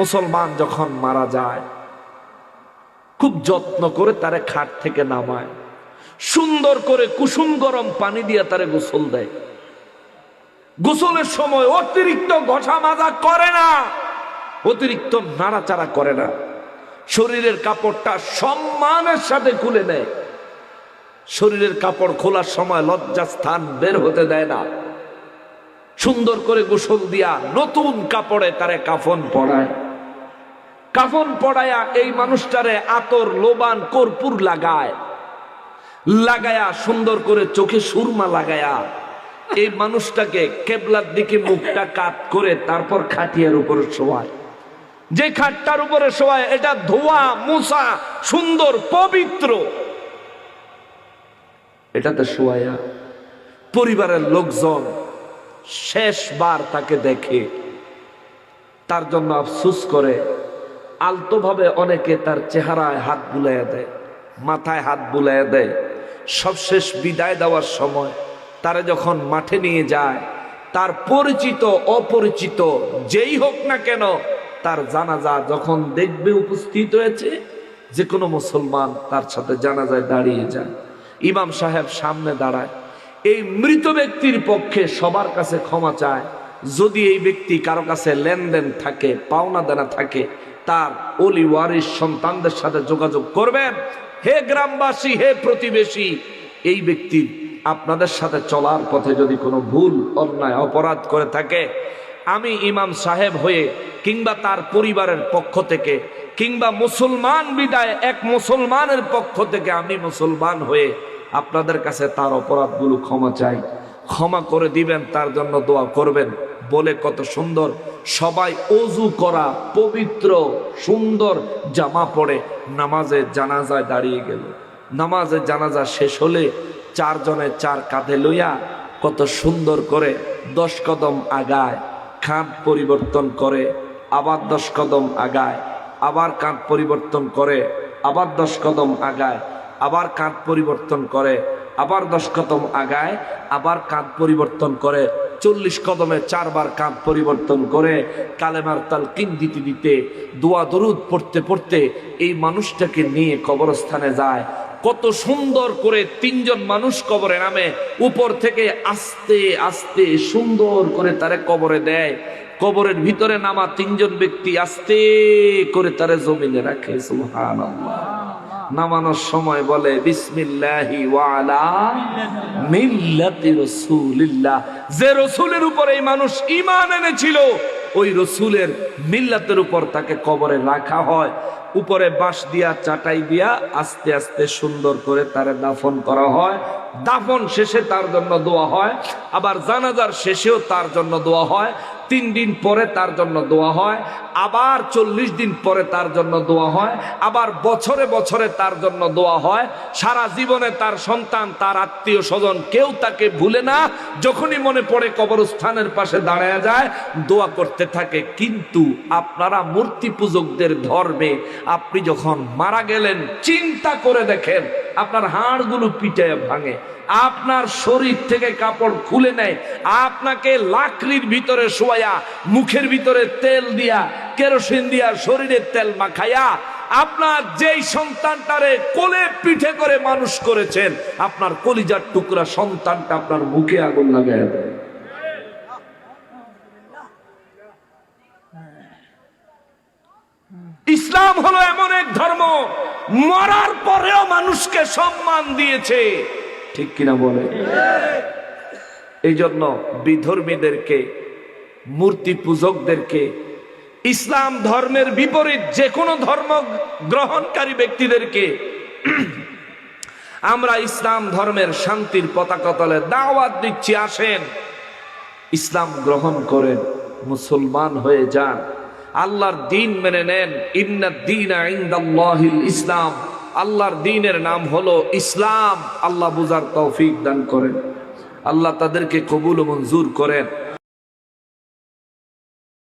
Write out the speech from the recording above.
মুসলমান যখন মারা যায়, খুব যত্ন করে তারে খাট থেকে নামায়, সুন্দর করে কুসুম গরম পানি দিয়ে তারে গোসল দেয়। গোসলের সময় অতিরিক্ত ঘষা মাজা করে না, অতিরিক্ত নাড়াচাড়া করে না। শরীরের কাপড়টা সম্মানের সাথে খুলে নেয়। শরীরের কাপড় খোলার সময় লজ্জা স্থান বের হতে দেয় না। সুন্দর করে গোসল দিয়া নতুন কাপড়ে তারে কাফন পড়ায় কাফন পড়ায়া এই মানুষটারে আতর, লোবান, কর্পূর লাগায়। লাগায়া সুন্দর করে চোখে সুরমা লাগায়া। এই মানুষটাকে কেবলার দিকে মুখটা কাত করে তারপর খাটিয়ার উপরে শোয়ায়। যে খাটটার উপরে শোয়ায়, এটা ধোয়া, মুসা, সুন্দর, পবিত্র। এটাতে শোয়ায়া পরিবারের লোকজন শেষবার তাকে দেখে, তার জন্য আফসুস করে আলতোভাবে অনেকে তার চেহারায় হাত বুলাইয়া দেয়, মাথায় হাত বুলাইয়া দেয়। সবশেষ বিদায় দেওয়ার সময় তারা যখন মাঠে নিয়ে যায়, তার পরিচিত, অপরিচিত, যেই হোক না কেন, তার জানাজা যখন দেখবে উপস্থিত হয়েছে, যে কোনো মুসলমান তার সাথে জানাজায় দাঁড়িয়ে যায়। ইমাম সাহেব সামনে দাঁড়ায়। এই মৃত ব্যক্তির পক্ষে সবার কাছে ক্ষমা চায়। যদি এই ব্যক্তি কারও কাছে লেনদেন থাকে, পাওনা দেনা থাকে তার অলি ওয়ারিস সন্তানদের সাথে যোগাযোগ করবেন। হে গ্রামবাসী, হে প্রতিবেশী, এই ব্যক্তি আপনাদের সাথে চলার পথে যদি কোনো ভুল, অন্যায়, অপরাধ করে থাকে, আমি ইমাম সাহেব হয়ে কিংবা তার পরিবারের পক্ষ থেকে কিংবা মুসলমান বিদায় এক মুসলমানের পক্ষ থেকে আমি মুসলমান হয়ে আপনাদের কাছে তার অপরাধগুলো ক্ষমা চাই। ক্ষমা করে দিবেন, তার জন্য দোয়া করবেন। বলে কত সুন্দর সবাই অজু করা পবিত্র, সুন্দর জামা পরে নামাজে জানাজায় দাঁড়িয়ে গেল। নামাজে জানাজা শেষ হলে চারজনে চার কাঁধে লইয়া কত সুন্দর করে দশ কদম আগায় খাঁত পরিবর্তন করে আবার দশ কদম আগায়, আবার কাঁধ পরিবর্তন করে আবার দশ কদম আগায়, আবার কাঁধ পরিবর্তন করে আবার দশ কদম আগায়, আবার কাঁধ পরিবর্তন করে চল্লিশ কদমে চারবার কাঁধ পরিবর্তন করে কালেমার তাল কিন দিতে দিতে, দোয়া দরুদ পড়তে পড়তে এই মানুষটাকে নিয়ে কবরস্থানে যায়। কত সুন্দর করে তিনজন মানুষ কবরে নামে, উপর থেকে আস্তে আস্তে সুন্দর করে তারে কবরে দেয়। কবরের ভিতরে নামা তিনজন ব্যক্তি আস্তে করে তারে জমিনে রাখে, সুবহানাল্লাহ। নামানোর সময় বলে, বিসমিল্লাহি ওয়ালা যে রসুলের উপর এই মানুষ ঈমান এনেছিল, ওই রসুলের মিল্লাতের উপর তাকে কবরে রাখা হয়। উপরে বাঁশ দিয়া চাটাই দিয়া আস্তে আস্তে সুন্দর করে তারে দাফন করা হয়। দাফন শেষে তার জন্য দোয়া হয়, আবার জানাজার শেষেও তার জন্য দোয়া হয়, তিন দিন পরে তার জন্য দোয়া হয়, আবার চল্লিশ দিন পরে তার জন্য দোয়া হয়, আবার বছরে বছরে তার জন্য দোয়া হয়। সারা জীবনে তার সন্তান, তার আত্মীয় স্বজন কেউ তাকে ভুলে না, যখনই মনে পড়ে কবরস্থানের পাশে দাঁড়ায় যায়, দোয়া করতে থাকে, কিন্তু আপনারা মূর্তি পূজকদের ধর্মে আপনি যখন মারা গেলেন, চিন্তা করে দেখেন, আপনার হাড়গুলো পিটায় ভাঙে, আপনার শরীর থেকে কাপড় খুলে নেয়, আপনাকে লাকড়ির ভিতরে শোয়া মুখের ভিতরে তেল দিয়া, কেরোসিন দিয়া শরীরের তেল মাখাইয়া, আপনার যেই সন্তানটারে কোলে পিঠে করে মানুষ করেছেন, আপনার কলিজার টুকরা সন্তানটা আপনার মুখে আগুন লাগাই ইসলাম হলো এমন এক ধর্ম, মরার পরেও মানুষকে সম্মান দিয়েছে। ঠিক কিনা বলে? এই জন্য বিধর্মীদেরকে, মূর্তি পূজকদেরকে, ইসলাম ধর্মের বিপরীত যে কোনো ধর্ম গ্রহণকারী ব্যক্তিদেরকে, আমরা ইসলাম ধর্মের শান্তির পতাকা তলে দাওয়াত দিচ্ছি, আসেন। ইসলাম গ্রহণ করেন, মুসলমান হয়ে যান। আল্লাহর দিন মেনে নেন। ইন্দিন ইসলাম। আল্লাহর দিনের নাম হলো ইসলাম। আল্লাহ বুজার তৌফিক দান করেন। আল্লাহ তাদেরকে কবুল মঞ্জুর করেন।